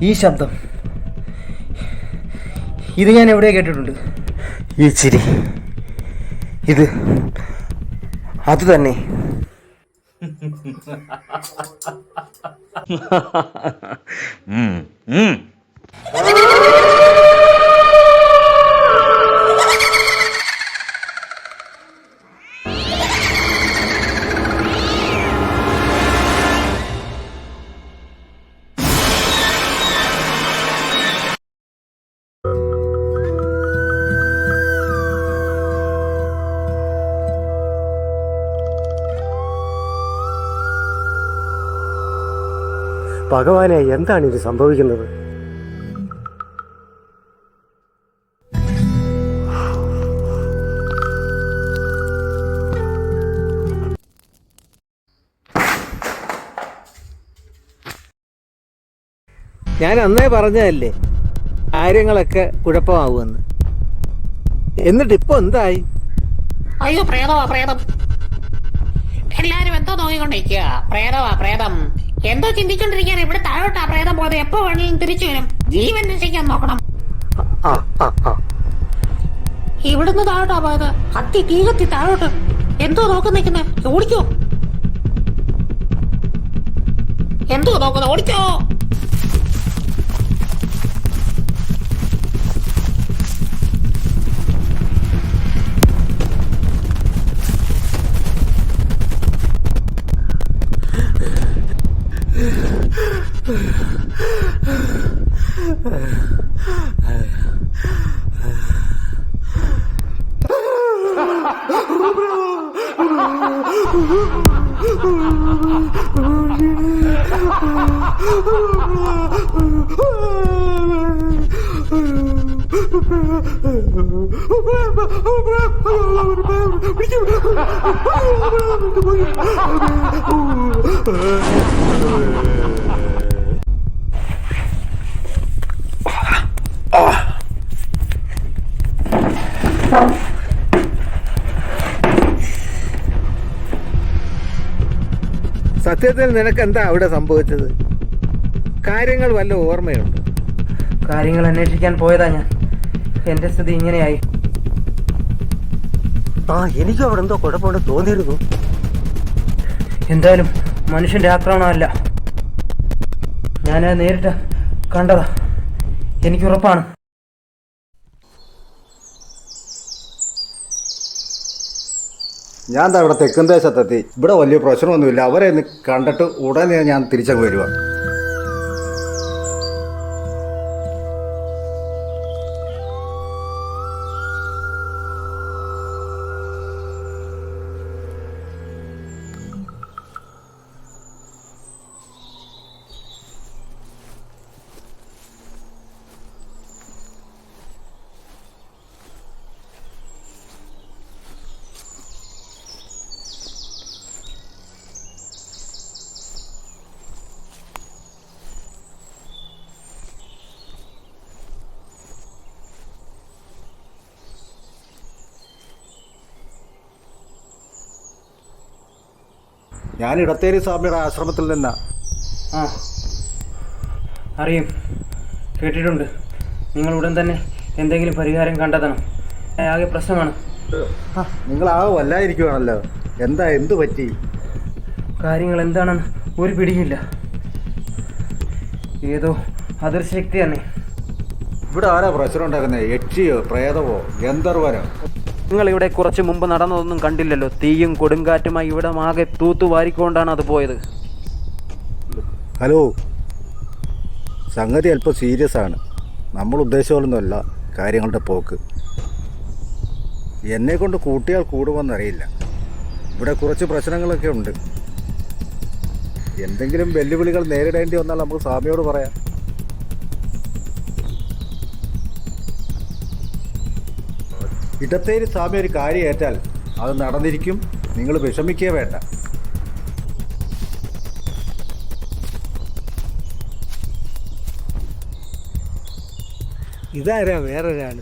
ഈ ശബ്ദം. ഇത് ഞാൻ എവിടെ കേട്ടിട്ടുണ്ട്? ഈ ചിരി. ഇത് അത് തന്നെ. ഉം, ഉം. ഭഗവാനെ എന്താണ് ഇത് സംഭവിക്കുന്നത്? ഞാൻ അന്നേ പറഞ്ഞതല്ലേ കാര്യങ്ങളൊക്കെ കുഴപ്പമാവുമെന്ന്. എന്നിട്ട് ഇപ്പൊ എന്തായി? അയ്യോ പ്രേതമാ പ്രേതം. എല്ലാരും എന്തോ നോക്കിക്കൊണ്ടിരിക്കുക പ്രേതമാ പ്രേതം. എന്തോ ചിന്തിച്ചോണ്ടിരിക്കാൻ ഇവിടെ താഴോട്ടാ പ്രേതം പോയത്. എപ്പോ വേണമെങ്കിലും തിരിച്ചു വരും. ജീവൻ രക്ഷിക്കാൻ നോക്കണം. ഇവിടുന്ന് താഴോട്ടാ പോയത്. അത്തി തീകത്തി താഴോട്ട്. എന്തോ നോക്കി നിൽക്കുന്നേ. ഓടിക്കോ. എന്തോ നോക്കുന്ന? ഓടിക്കോ. Oh, my God. സത്യത്തിൽ നിനക്ക് എന്താ അവിടെ സംഭവിച്ചത്? കാര്യങ്ങൾ വല്ല ഓർമ്മയുണ്ട്? കാര്യങ്ങൾ അന്വേഷിക്കാൻ പോയതാ ഞാൻ. എന്റെ സ്ഥിതി ഇങ്ങനെയായി. ആ എനിക്ക് അവിടെ എന്തോ കുഴപ്പമുണ്ട് തോന്നിയിരുന്നു. എന്തായാലും മനുഷ്യന്റെ ആക്രമണമല്ല. ഞാൻ നേരിട്ട് കണ്ടതാ. എനിക്ക് ഉറപ്പാണ്. ഞാൻ ഇവിടെ തെക്കൻ ദേശത്തെത്തി. ഇവിടെ വലിയ പ്രശ്നമൊന്നുമില്ല. അവരെ കണ്ടിട്ട് ഉടനെ ഞാൻ തിരിച്ചങ്ങ് വരുക ഞാൻ ഇടത്തേരി സ്വാമിയുടെ ആശ്രമത്തിൽ നിന്നാ. ആ. അറിയും. കേട്ടിട്ടുണ്ട്. നിങ്ങൾ ഉടൻ തന്നെ എന്തെങ്കിലും പരിഹാരം കണ്ടെത്തണം. ആകെ പ്രശ്നമാണ്. നിങ്ങൾ ആ വല്ലായിരിക്കുവാണല്ലോ. എന്താ എന്തു പറ്റി? കാര്യങ്ങൾ എന്താണെന്ന് ഒരു പിടിയില്ല. ഏതോ അതൊരു തന്നെ ഇവിടെ ആരാ പ്രശ്നം ഉണ്ടാക്കുന്നത് യക്ഷിയോ പ്രേതവോ ഗന്ധർവനോ? നിങ്ങൾ ഇവിടെ കുറച്ച് മുമ്പ് നടന്നതൊന്നും കണ്ടില്ലല്ലോ. തീയും കൊടുങ്കാറ്റുമായി ഇവിടെ ആകെ തൂത്തു വാരിക്കൊണ്ടാണ് അത് പോയത്. ഹലോ. സംഗതി അല്പം സീരിയസ് ആണ്. നമ്മൾ ഉദ്ദേശിച്ചോളൊന്നുമല്ല കാര്യങ്ങളുടെ പോക്ക്. എന്നെ കൊണ്ട് കൂട്ടിയാൽ കൂടുമെന്നറിയില്ല. ഇവിടെ കുറച്ച് പ്രശ്നങ്ങളൊക്കെ ഉണ്ട്. എന്തെങ്കിലും വെല്ലുവിളികൾ നേരിടേണ്ടി വന്നാൽ നമുക്ക് സ്വാമിയോട് പറയാം. ഇടത്തേരി സ്വാമി ഒരു കാര്യം ഏറ്റാൽ അത് നടന്നിരിക്കും. നിങ്ങൾ വിഷമിക്കേ വേണ്ട. ഇതാരാ വേറൊരാൾ?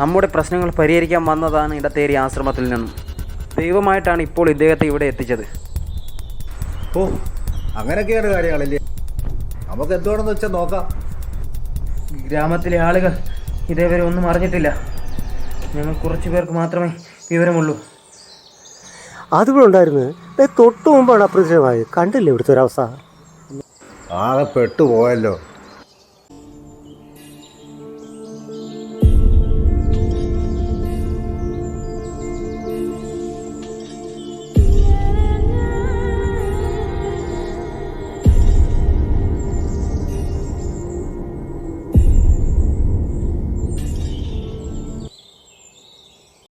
നമ്മുടെ പ്രശ്നങ്ങൾ പരിഹരിക്കാൻ വന്നതാണ് ഇടത്തേരി ആശ്രമത്തിൽ നിന്നും. ദൈവമായിട്ടാണ് ഇപ്പോൾ ഇദ്ദേഹത്തെ ഇവിടെ എത്തിച്ചത്. ഓ അങ്ങനെയൊക്കെയാണ് കാര്യങ്ങളല്ലേ? നമുക്ക് എന്തുവാണെന്ന് വെച്ചാൽ നോക്കാം. ഗ്രാമത്തിലെ ആളുകൾ ഇതേവരെ ഒന്നും അറിഞ്ഞിട്ടില്ല. ഞങ്ങൾ കുറച്ച് പേർക്ക് മാത്രമേ വിവരമുള്ളൂ. അതിവിടെ ഉണ്ടായിരുന്നു തൊട്ടു തൊട്ട് മുമ്പാണ് അപ്രത്യക്ഷമായത് കണ്ടില്ലേ ഇവിടുത്തെ ഒരവസ്ഥ? ആകെ പെട്ടുപോയല്ലോ.